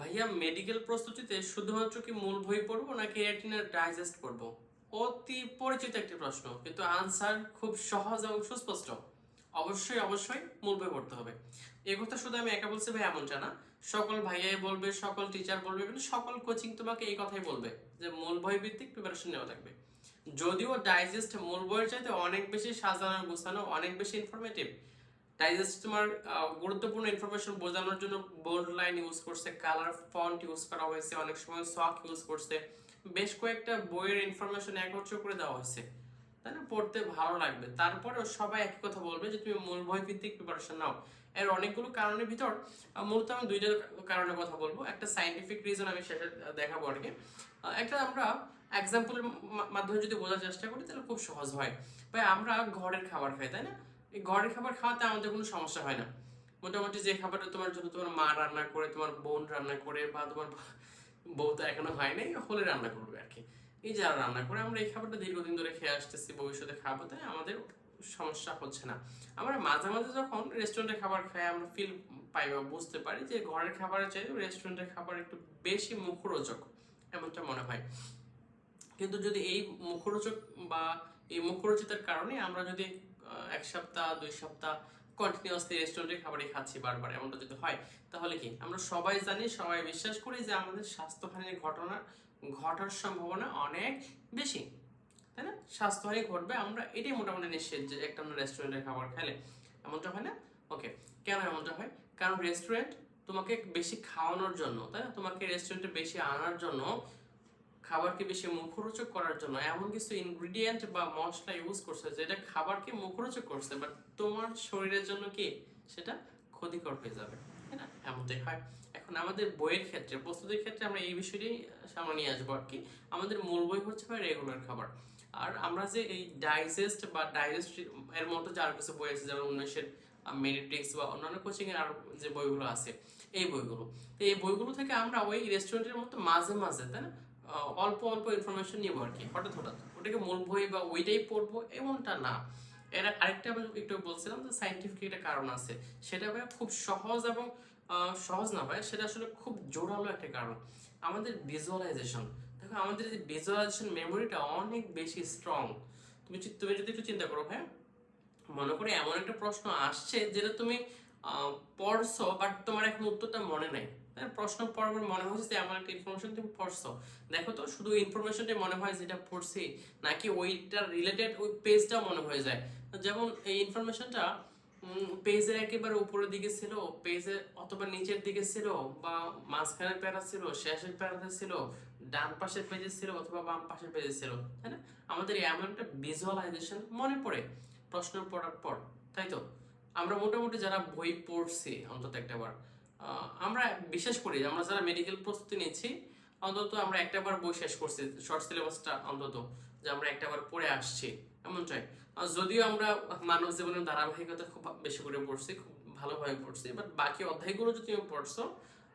ভাইয়া মেডিকেল প্রস্তুতিতে শুধুমাত্র কি মূল বই পড়ব নাকি রেটিনার ডাইজেস্ট পড়ব? অতি পরিচিত একটি প্রশ্ন, কিন্তু আনসার খুব সহজ এবং সুস্পষ্ট। অবশ্যই অবশ্যই মূল বই পড়তে হবে। এ কথা শুধু আমি একা বলছি ভাই এমনটা না। সকল ভাইয়াই বলবে, সকল টিচার বলবে, কিন্তু সকল কোচিং তোমাকে এই কথাই বলবে যে মূল বই ভিত্তিক প্রিপারেশন নেওয়া লাগবে যদিও ডাইজেস্ট মূল বইয়ের চাইতে অনেক বেশি সাজানো, গোছানো, অনেক বেশি ইনফরমেটিভ ডাইজেস্ট তোমার গুরুত্বপূর্ণ ইনফরমেশন বোঝানোর জন্য বোল্ড লাইন ইউজ করছে কালার ফন্ট ইউজ করা হয়েছে, অনেক সময় সক ইউজ করছে। বেশ কয়েকটা বইয়ের ইনফরমেশন একত্র করে দেওয়া হয়েছে। তাই না? পড়তে ভালো লাগবে। তারপরেও সবাই একই কথা বলবে যে, তুমি মূল বই ভিত্তিক প্রিপারেশন নাও। এর অনেকগুলো কারণের ভিতর মূলত আমি দুইটা কারণে কথা বলব। একটা সাইন্টিফিক রিজন আমি সেটা দেখাবো আর কি। একটা আমরা এক্সাম্পলের মাধ্যমে যদি বোঝার চেষ্টা করি, তাহলে খুব সহজ হয়। ভাই, আমরা ঘরের খাবার খাই, তাই না? এই ঘরের খাবার খাওয়াতে আমাদের কোনো সমস্যা হয় না। মোটামুটি যে খাবারটা তোমার জন্য তোমার মা রান্না করে, তোমার বোন রান্না করে বা তোমার বউ তো এখনও হয় নাই, হলে রান্না করবে আর কি। এই যারা রান্না করে, আমরা এই খাবারটা দীর্ঘদিন ধরে খেয়ে আসতেছি, ভবিষ্যতে খাব, তাই আমাদের সমস্যা হচ্ছে না। আমরা মাঝে মাঝে যখন রেস্টুরেন্টে খাবার খাই, আমরা ফিল পাই বা বুঝতে পারি যে ঘরের খাবারের চাইতে রেস্টুরেন্টের খাবার একটু বেশি মুখরোচক এমনটা মনে হয়। কিন্তু যদি এই মুখরোচক বা এই মুখরোচিতার কারণে আমরা যদি এক সপ্তাহ, দুই সপ্তাহ কন্টিনিউয়াসলি রেস্টুরেন্টের খাবারই খাচ্ছি বারবার, এমনটা যদি হয়, তাহলে কি? আমরা সবাই জানি, সবাই বিশ্বাস করি যে আমাদের স্বাস্থ্যহানির ঘটনা, ঘটার সম্ভাবনা অনেক বেশি। তাই না? স্বাস্থ্যহানি ঘটবে, আমরা এটাই মোটামুটি নিশ্চিত যে একটা আমরা রেস্টুরেন্টের খাবার খেলে এমনটা হয় না? ওকে কেন এমনটা হয়? কারণ রেস্টুরেন্ট তোমাকে বেশি খাওয়ানোর জন্য, তাই না? তোমাকে রেস্টুরেন্টে বেশি আনার জন্য খাবারকে বেশি মুখরোচক করার জন্য এমন কিছু ইনগ্রিডিয়েন্ট বা মশলা ইউজ করছে যেটা খাবারকে মুখরোচক করছে বাট তোমার শরীরের জন্য কি সেটা ক্ষতিকর হয়ে যাবে এমনটাই হয়। এখন আমাদের বইয়ের ক্ষেত্রে, প্রস্তুতির ক্ষেত্রে আমরা এই বিষয়টি সামনে নিয়ে আসব আর কি। আমাদের মূল বই হচ্ছে ভাই রেগুলার খাবার। আর আমরা যে এই ডাইজেস্ট বা ডাইজেস্ট এর মতো যে আরও কিছু বই আছে, যেমন উনিশের মেরিট্রিক্স বা অন্যান্য কোচিং এর আরও যে বইগুলো আছে, এই বইগুলো। তো এই বইগুলো থেকে আমরা ওই রেস্টুরেন্টের মতো মাঝে মাঝে, তাই না? অল্প অল্প ইনফরমেশন নিবো আর কি হঠাৎ হঠাৎ। ওটাকে মূল বই বা ওইটাই পড়ব, এমনটা না। এর আরেকটা আমি একটু বলছিলাম যে সাইন্টিফিক একটা কারণ আছে। সেটা ভাই খুব সহজ এবং সহজ না ভাই সেটা আসলে খুব জোরালো একটা কারণ। আমাদের ভিজুয়ালাইজেশন দেখো আমাদের যে ভিজুয়ালাইজেশন মেমোরিটা অনেক বেশি স্ট্রং তুমি তুমি যদি একটু চিন্তা করো হ্যাঁ মনে করে এমন একটা প্রশ্ন আসছে যেটা তুমি পড়ছো বাট তোমার এখন উত্তরটা মনে নাই। হ্যাঁ, প্রশ্ন পড়ার মনে যে এমন একটা ইনফরমেশন তুমি পড়ছো। দেখো তো শুধু ইনফরমেশনটা মনে হয় যেটা পড়ছি নাকি ওইটার রিলেটেড ওই পেজটাও মনে হয়ে যায়। যেমন এই ইনফরমেশনটা পেজের একেবারে উপরের দিকে ছিল পেজের অথবা নিচের দিকে ছিল বা মাঝখানের প্যারা ছিল শেষের প্যারাতে ছিল ডান পাশের পেজে ছিল অথবা বাম পাশের পেজে ছিল তাই না? আমাদের এমন একটা ভিজুয়ালাইজেশন মনে পড়ে প্রশ্ন পড়ার পর তাই তো? আমরা মোটামুটি যারা বই পড়ছি, অন্তত একটা বার আমরা বিশেষ করি আমরা যারা মেডিকেল প্রস্তুতি নিচ্ছি, অন্তত আমরা একটা বার বই শেষ করছি শর্ট সিলেবাসটা অন্তত, যে আমরা একটা বার পড়ে আসছি, এমনটাই। যদিও আমরা মানব জীবনের ধারাবাহিকতা খুব বেশি করে পড়ছি, খুব ভালোভাবে পড়ছি বাট বাকি অধ্যায়গুলো যদি তুমি পড়ছো,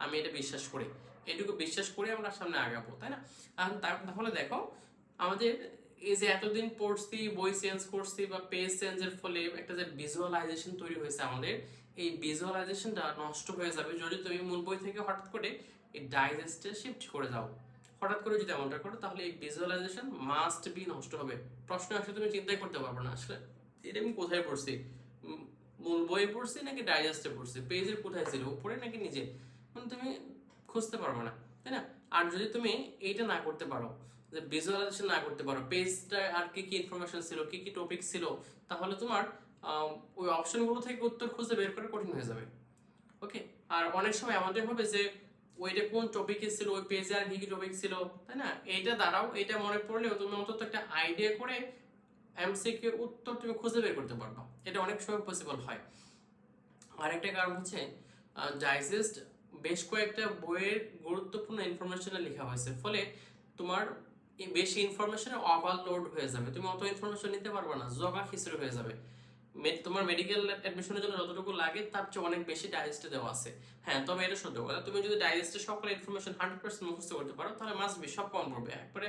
আমি এটা বিশ্বাস করি। এটুকু বিশ্বাস করে আমরা সামনে আগাবো, তাই না? তাহলে দেখো, আমাদের এই যে এতদিন পড়ছি, বই চেঞ্জ করছি বা পেজ চেঞ্জের ফলে একটা যে ভিজুয়ালাইজেশন তৈরি হয়েছে আমাদের, এই ভিজুয়ালাইজেশনটা নষ্ট হয়ে যাবে যদি তুমি মূল বই থেকে হঠাৎ করে এই ডাইজেস্টে শিফট করে যাও। হঠাৎ করে যদি এমনটা করো, তাহলে এই ভিজুয়ালাইজেশন মাস্ট বি নষ্ট হবে। প্রশ্ন আসলে তুমি চিন্তাই করতে পারবে না। আসলে এটা আমি কোথায় পড়ছি? মূল বইয়ে পড়ছি নাকি ডাইজেস্টে পড়ছি? পেজের কোথায় ছিল? উপরে নাকি নিচে? মানে তুমি খুঁজতে পারবে না, তাই না? আর যদি তুমি এইটা না করতে পারো যে ভিজুয়ালাইজেশন না করতে পারো। পেজটা আর কি কি ইনফরমেশন ছিল, কি কি টপিক ছিল, তাহলে তোমার ওই অপশনগুলো থেকে উত্তর খুঁজে বের করা কঠিন হয়ে যাবে। ওকে আর অনেক সময় এমনটাই হবে যে, ওইটা কোন টপিকে ছিল, ওই পেজে আর কি কি টপিক ছিল, তাই না? এইটা দাঁড়াও এটা মনে পড়লেও তুমি অন্তত একটা আইডিয়া করে এমসিকিউ উত্তর তুমি খুঁজে বের করতে পারবা। এটা অনেক সময় পসিবল হয়। আরেকটা কারণ হচ্ছে ডাইজেস্ট বেশ কয়েকটা বইয়ের গুরুত্বপূর্ণ ইনফরমেশনে লেখা হয়েছে। ফলে তোমার বেশি ইনফরমেশনে ওভারলোড হয়ে যাবে। তুমি অত ইনফরমেশন নিতে পারবে না, জগা খিচুড়ি হয়ে যাবে। তোমার মেডিকেল অ্যাডমিশনের জন্য যতটুকু লাগে, তার চেয়ে অনেক বেশি ডাইজেস্টে দেওয়া আছে। হ্যাঁ তবে এটা সত্য কথা। তুমি যদি ডাইজেস্টে সকল ইনফরমেশন হান্ড্রেড পার্সেন্ট মুখস্থ করতে পারো, তাহলে মাস্ট বি সব কম পড়বে। একবারে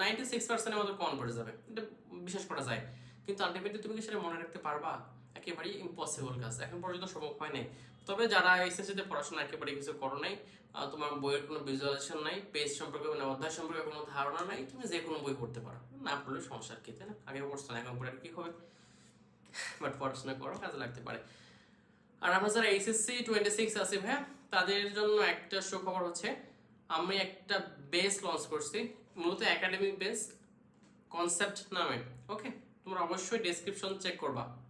নাইনটি সিক্স পার্সেন্টের মতো কম পড়ে যাবে। এটা বিশ্বাস করা যায়। কিন্তু আলটিমেটলি তুমি কি সেটা মনে রাখতে পারবা? একেবারেই ইম্পসিবল কাজ। এখন পর্যন্ত সম্ভব হয় নাই। তবে যারা এসএসসিতে পড়াশোনা একেবারে কিছু করো নাই তোমার বইয়ের কোনো ভিজুয়ালাইজেশন নাই পেজ সম্পর্কে মানে অধ্যায় সম্পর্কে কোনো ধারণা নাই, তুমি যে কোনো বই পড়তে পারো। না পড়লে সমস্যা কি, তাই না? আগে পড়ছো না, এখন পড়ে কি হবে? বাট পড়াশোনা করো, কাজে লাগতে পারে। আর আমরা যারা এইচএসসি টোয়েন্টি সিক্স আছে ভাইয়া, তাদের জন্য একটা সুখবর হচ্ছে, আমি একটা বেস লঞ্চ করছি, মূলত একাডেমিক বেস কনসেপ্ট নামে ওকে তোমরা অবশ্যই ডেসক্রিপশন চেক করবা।